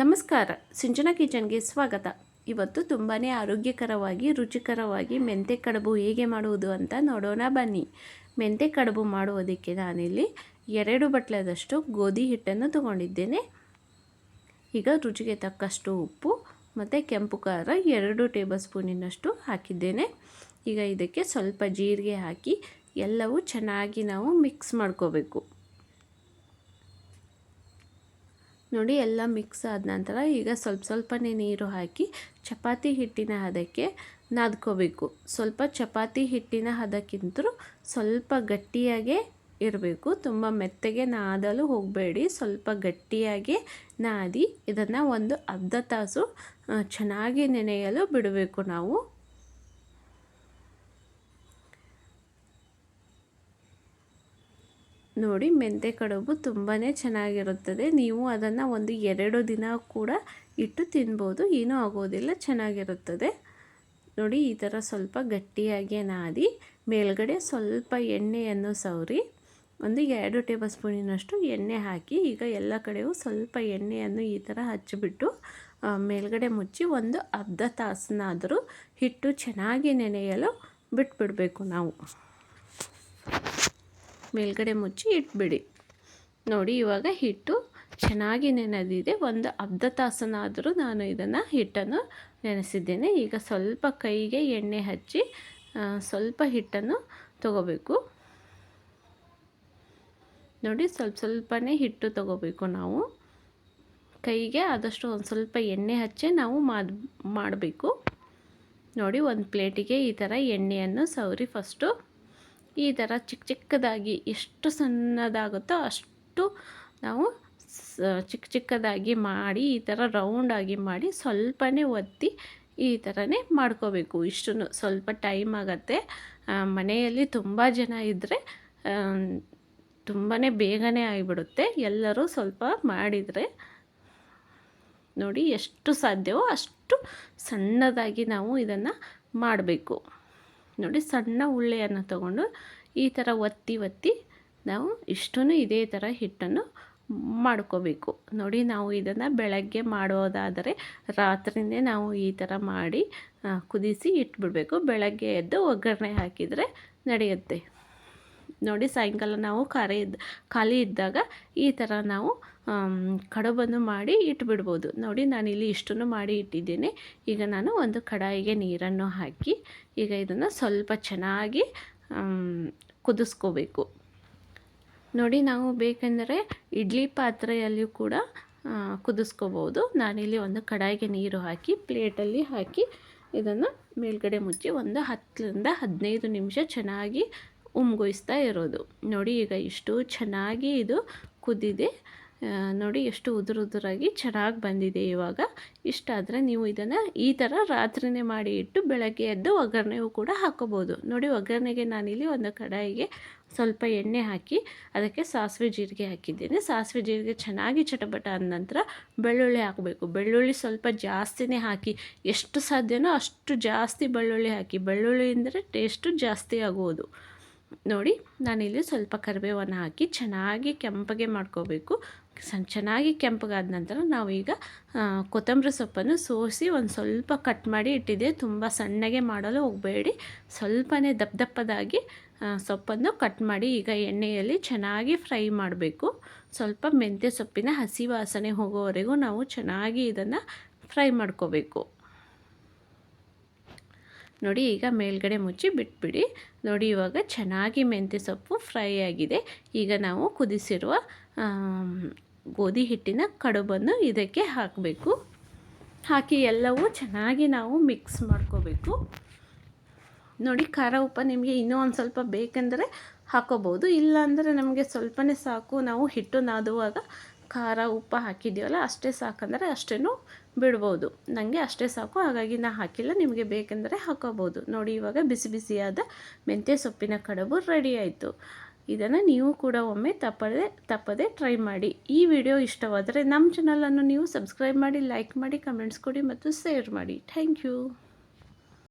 ನಮಸ್ಕಾರ. ಸಿಂಚನ ಕಿಚನ್ಗೆ ಸ್ವಾಗತ. ಇವತ್ತು ತುಂಬಾ ಆರೋಗ್ಯಕರವಾಗಿ, ರುಚಿಕರವಾಗಿ ಮೆಂತೆ ಕಡುಬು ಹೇಗೆ ಮಾಡುವುದು ಅಂತ ನೋಡೋಣ ಬನ್ನಿ. ಮೆಂತೆ ಕಡುಬು ಮಾಡುವುದಕ್ಕೆ ನಾನಿಲ್ಲಿ ಎರಡು ಬಟ್ಲದಷ್ಟು ಗೋಧಿ ಹಿಟ್ಟನ್ನು ತಗೊಂಡಿದ್ದೇನೆ. ಈಗ ರುಚಿಗೆ ತಕ್ಕಷ್ಟು ಉಪ್ಪು ಮತ್ತು ಕೆಂಪು ಖಾರ ಎರಡು ಟೇಬಲ್ ಸ್ಪೂನಿನಷ್ಟು ಹಾಕಿದ್ದೇನೆ. ಈಗ ಇದಕ್ಕೆ ಸ್ವಲ್ಪ ಜೀರಿಗೆ ಹಾಕಿ ಎಲ್ಲವೂ ಚೆನ್ನಾಗಿ ನಾವು ಮಿಕ್ಸ್ ಮಾಡ್ಕೋಬೇಕು. ನೋಡಿ ಎಲ್ಲ ಮಿಕ್ಸ್ ಆದ ನಂತರ ಈಗ ಸ್ವಲ್ಪ ಸ್ವಲ್ಪನೇ ನೀರು ಹಾಕಿ ಚಪಾತಿ ಹಿಟ್ಟಿನ ಹದಕ್ಕೆ ನಾದ್ಕೋಬೇಕು. ಸ್ವಲ್ಪ ಚಪಾತಿ ಹಿಟ್ಟಿನ ಹದಕ್ಕಿಂತರೂ ಸ್ವಲ್ಪ ಗಟ್ಟಿಯಾಗೇ ಇರಬೇಕು. ತುಂಬ ಮೆತ್ತಗೆ ನಾದಲು ಹೋಗಬೇಡಿ. ಸ್ವಲ್ಪ ಗಟ್ಟಿಯಾಗಿ ನಾದಿ ಇದನ್ನು ಒಂದು ಅರ್ಧ ತಾಸು ಚೆನ್ನಾಗಿ ನೆನೆಯಲು ಬಿಡಬೇಕು ನಾವು. ನೋಡಿ ಮೆಂತೆ ಕಡುಬು ತುಂಬಾ ಚೆನ್ನಾಗಿರುತ್ತದೆ. ನೀವು ಅದನ್ನು ಒಂದು ಎರಡು ದಿನ ಕೂಡ ಇಟ್ಟು ತಿನ್ಬೋದು. ಏನೂ ಆಗೋದಿಲ್ಲ, ಚೆನ್ನಾಗಿರುತ್ತದೆ. ನೋಡಿ, ಈ ಥರ ಸ್ವಲ್ಪ ಗಟ್ಟಿಯಾಗಿ ನಾದಿ, ಮೇಲ್ಗಡೆ ಸ್ವಲ್ಪ ಎಣ್ಣೆಯನ್ನು ಸವರಿ, ಒಂದು ಎರಡು ಟೇಬಲ್ ಸ್ಪೂನಿನಷ್ಟು ಎಣ್ಣೆ ಹಾಕಿ, ಈಗ ಎಲ್ಲ ಕಡೆಯೂ ಸ್ವಲ್ಪ ಎಣ್ಣೆಯನ್ನು ಈ ಥರ ಹಚ್ಚಿಬಿಟ್ಟು ಮೇಲ್ಗಡೆ ಮುಚ್ಚಿ ಒಂದು ಅರ್ಧ ತಾಸನ್ನಾದರೂ ಹಿಟ್ಟು ಚೆನ್ನಾಗಿ ನೆನೆಯಲು ಬಿಟ್ಬಿಡಬೇಕು ನಾವು. ಮೇಲ್ಗಡೆ ಮುಚ್ಚಿ ಇಟ್ಬಿಡಿ. ನೋಡಿ, ಇವಾಗ ಹಿಟ್ಟು ಚೆನ್ನಾಗಿ ನೆನೆದಿದೆ. ಒಂದು ಅರ್ಧ ತಾಸನಾದರೂ ನಾನು ಇದನ್ನು ಹಿಟ್ಟನ್ನು ನೆನೆಸಿದ್ದೇನೆ. ಈಗ ಸ್ವಲ್ಪ ಕೈಗೆ ಎಣ್ಣೆ ಹಚ್ಚಿ ಸ್ವಲ್ಪ ಹಿಟ್ಟನ್ನು ತಗೋಬೇಕು. ನೋಡಿ, ಸ್ವಲ್ಪ ಸ್ವಲ್ಪನೇ ಹಿಟ್ಟು ತಗೋಬೇಕು ನಾವು. ಕೈಗೆ ಆದಷ್ಟು ಒಂದು ಸ್ವಲ್ಪ ಎಣ್ಣೆ ಹಚ್ಚಿ ನಾವು ಮಾಡ್ ಮಾಡಬೇಕು. ನೋಡಿ, ಒಂದು ಪ್ಲೇಟಿಗೆ ಈ ಥರ ಎಣ್ಣೆಯನ್ನು ಸವರಿ ಫಸ್ಟು ಈ ಥರ ಚಿಕ್ಕ ಚಿಕ್ಕದಾಗಿ ಎಷ್ಟು ಸಣ್ಣದಾಗುತ್ತೋ ಅಷ್ಟು ನಾವು ಚಿಕ್ಕ ಚಿಕ್ಕದಾಗಿ ಮಾಡಿ, ಈ ಥರ ರೌಂಡಾಗಿ ಮಾಡಿ ಸ್ವಲ್ಪನೇ ಒತ್ತಿ ಈ ಥರನೇ ಮಾಡ್ಕೋಬೇಕು. ಇಷ್ಟು ಸ್ವಲ್ಪ ಟೈಮ್ ಆಗುತ್ತೆ. ಮನೆಯಲ್ಲಿ ತುಂಬ ಜನ ಇದ್ದರೆ ತುಂಬಾ ಬೇಗನೆ ಆಗಿಬಿಡುತ್ತೆ. ಎಲ್ಲರೂ ಸ್ವಲ್ಪ ಮಾಡಿದರೆ ನೋಡಿ ಎಷ್ಟು ಸಾಧ್ಯವೋ ಅಷ್ಟು ಸಣ್ಣದಾಗಿ ನಾವು ಇದನ್ನು ಮಾಡಬೇಕು. ನೋಡಿ ಸಣ್ಣ ಉಳ್ಳೆಯನ್ನು ತಗೊಂಡು ಈ ಥರ ಒತ್ತಿ ಒತ್ತಿ ನಾವು ಇಷ್ಟೂ ಇದೇ ಥರ ಹಿಟ್ಟನ್ನು ಮಾಡ್ಕೋಬೇಕು. ನೋಡಿ ನಾವು ಇದನ್ನು ಬೆಳಗ್ಗೆ ಮಾಡೋದಾದರೆ ರಾತ್ರಿನೇ ನಾವು ಈ ಥರ ಮಾಡಿ ಕುದಿಸಿ ಇಟ್ಬಿಡಬೇಕು. ಬೆಳಗ್ಗೆ ಎದ್ದು ಒಗ್ಗರಣೆ ಹಾಕಿದರೆ ನಡೆಯುತ್ತೆ. ನೋಡಿ ಸಾಯಂಕಾಲ ನಾವು ಖಾರ ಇದ್ದ, ಖಾಲಿ ಇದ್ದಾಗ ಈ ಥರ ನಾವು ಕಡುಬನ್ನು ಮಾಡಿ ಇಟ್ಬಿಡ್ಬೋದು. ನೋಡಿ ನಾನಿಲ್ಲಿ ಇಷ್ಟನ್ನು ಮಾಡಿ ಇಟ್ಟಿದ್ದೀನಿ. ಈಗ ನಾನು ಒಂದು ಕಡಾಯಿಗೆ ನೀರನ್ನು ಹಾಕಿ, ಈಗ ಇದನ್ನು ಸ್ವಲ್ಪ ಚೆನ್ನಾಗಿ ಕುದಿಸ್ಕೋಬೇಕು. ನೋಡಿ, ನಾವು ಬೇಕೆಂದರೆ ಇಡ್ಲಿ ಪಾತ್ರೆಯಲ್ಲಿಯೂ ಕೂಡ ಕುದಿಸ್ಕೋಬೋದು. ನಾನಿಲ್ಲಿ ಒಂದು ಕಡಾಯಿಗೆ ನೀರು ಹಾಕಿ, ಪ್ಲೇಟಲ್ಲಿ ಹಾಕಿ, ಇದನ್ನು ಮೇಲ್ಗಡೆ ಮುಚ್ಚಿ ಒಂದು ಹತ್ತರಿಂದ ಹದಿನೈದು ನಿಮಿಷ ಚೆನ್ನಾಗಿ ಉಮ್ಗೊಯಿಸ್ತಾ ಇರೋದು. ನೋಡಿ, ಈಗ ಇಷ್ಟು ಚೆನ್ನಾಗಿ ಇದು ಕುದ್ದಿದೆ ನೋಡಿ ಎಷ್ಟು ಉದುರು ಉದುರಾಗಿ ಚೆನ್ನಾಗಿ ಬಂದಿದೆ ಇವಾಗ. ಇಷ್ಟಾದರೆ ನೀವು ಇದನ್ನು ಈ ಥರ ರಾತ್ರಿನೇ ಮಾಡಿ ಇಟ್ಟು ಬೆಳಗ್ಗೆ ಎದ್ದು ಒಗ್ಗರಣೆಯೂ ಕೂಡ ಹಾಕೋಬೋದು. ನೋಡಿ ಒಗ್ಗರಣೆಗೆ ನಾನಿಲ್ಲಿ ಒಂದು ಕಡಾಯಿಗೆ ಸ್ವಲ್ಪ ಎಣ್ಣೆ ಹಾಕಿ ಅದಕ್ಕೆ ಸಾಸಿವೆ ಜೀರಿಗೆ ಹಾಕಿದ್ದೇನೆ. ಸಾಸಿವೆ ಜೀರಿಗೆ ಚೆನ್ನಾಗಿ ಚಟಪಟ ಆದ ನಂತರ ಬೆಳ್ಳುಳ್ಳಿ ಹಾಕಬೇಕು. ಬೆಳ್ಳುಳ್ಳಿ ಸ್ವಲ್ಪ ಜಾಸ್ತಿನೇ ಹಾಕಿ ಎಷ್ಟು ಸಾಧ್ಯನೋ ಅಷ್ಟು ಜಾಸ್ತಿ ಬೆಳ್ಳುಳ್ಳಿ ಹಾಕಿ. ಬೆಳ್ಳುಳ್ಳಿ ಅಂದರೆ ಟೇಸ್ಟು ಜಾಸ್ತಿ ಆಗುವುದು ನೋಡಿ ನಾನಿಲ್ಲಿ ಸ್ವಲ್ಪ ಕರಿಬೇವನ್ನು ಹಾಕಿ ಚೆನ್ನಾಗಿ ಕೆಂಪಗೆ ಮಾಡ್ಕೋಬೇಕು. ಚೆನ್ನಾಗಿ ಕೆಂಪಗಾದ ನಂತರ ನಾವೀಗ ಕೊತ್ತಂಬರಿ ಸೊಪ್ಪನ್ನು ಸೋಸಿ ಒಂದು ಸ್ವಲ್ಪ ಕಟ್ ಮಾಡಿ ಇಟ್ಟಿದೆ. ತುಂಬ ಸಣ್ಣಗೆ ಮಾಡಲು ಹೋಗಬೇಡಿ. ಸ್ವಲ್ಪನೇ ದಪ್ಪ ದಪ್ಪದಾಗಿ ಸೊಪ್ಪನ್ನು ಕಟ್ ಮಾಡಿ ಈಗ ಎಣ್ಣೆಯಲ್ಲಿ ಚೆನ್ನಾಗಿ ಫ್ರೈ ಮಾಡಬೇಕು. ಸ್ವಲ್ಪ ಮೆಂತ್ಯ ಸೊಪ್ಪಿನ ಹಸಿ ವಾಸನೆ ಹೋಗೋವರೆಗೂ ನಾವು ಚೆನ್ನಾಗಿ ಇದನ್ನು ಫ್ರೈ ಮಾಡ್ಕೋಬೇಕು. ನೋಡಿ, ಈಗ ಮೇಲ್ಗಡೆ ಮುಚ್ಚಿ ಬಿಟ್ಬಿಡಿ. ನೋಡಿ, ಇವಾಗ ಚೆನ್ನಾಗಿ ಮೆಂತ್ಯ ಸೊಪ್ಪು ಫ್ರೈ ಆಗಿದೆ. ಈಗ ನಾವು ಕುದಿಸಿರುವ ಗೋಧಿ ಹಿಟ್ಟಿನ ಕಡುಬನ್ನು ಇದಕ್ಕೆ ಹಾಕಬೇಕು. ಹಾಕಿ ಎಲ್ಲವೂ ಚೆನ್ನಾಗಿ ನಾವು ಮಿಕ್ಸ್ ಮಾಡ್ಕೋಬೇಕು. ನೋಡಿ, ಖಾರ ಉಪ್ಪ ನಿಮಗೆ ಇನ್ನೂ ಒಂದು ಸ್ವಲ್ಪ ಬೇಕೆಂದರೆ ಹಾಕೋಬೋದು. ಇಲ್ಲಾಂದರೆ ನಮಗೆ ಸ್ವಲ್ಪನೇ ಸಾಕು. ನಾವು ಹಿಟ್ಟು ನಾದುವಾಗ ಖಾರ ಉಪ್ಪು ಹಾಕಿದ್ದೀವಲ್ಲ, ಅಷ್ಟೇ ಸಾಕಂದರೆ ಅಷ್ಟೇನು ಬಿಡ್ಬೋದು. ನನಗೆ ಅಷ್ಟೇ ಸಾಕು, ಹಾಗಾಗಿ ನಾ ಹಾಕಿಲ್ಲ. ನಿಮಗೆ ಬೇಕೆಂದರೆ ಹಾಕೋಬೋದು. ನೋಡಿ, ಇವಾಗ ಬಿಸಿ ಬಿಸಿಯಾದ ಮೆಂತ್ಯ ಸೊಪ್ಪಿನ ಕಡುಬು ರೆಡಿ ಆಯಿತು. ಇದನ್ನು ನೀವು ಕೂಡ ಒಮ್ಮೆ ತಪ್ಪದೆ ತಪ್ಪದೆ ಟ್ರೈ ಮಾಡಿ. ಈ ವಿಡಿಯೋ ಇಷ್ಟವಾದರೆ ನಮ್ಮ ಚಾನಲನ್ನು ನೀವು ಸಬ್ಸ್ಕ್ರೈಬ್ ಮಾಡಿ ಲೈಕ್ ಮಾಡಿ ಕಮೆಂಟ್ಸ್ ಕೊಡಿ ಮತ್ತು ಶೇರ್ ಮಾಡಿ. Thank you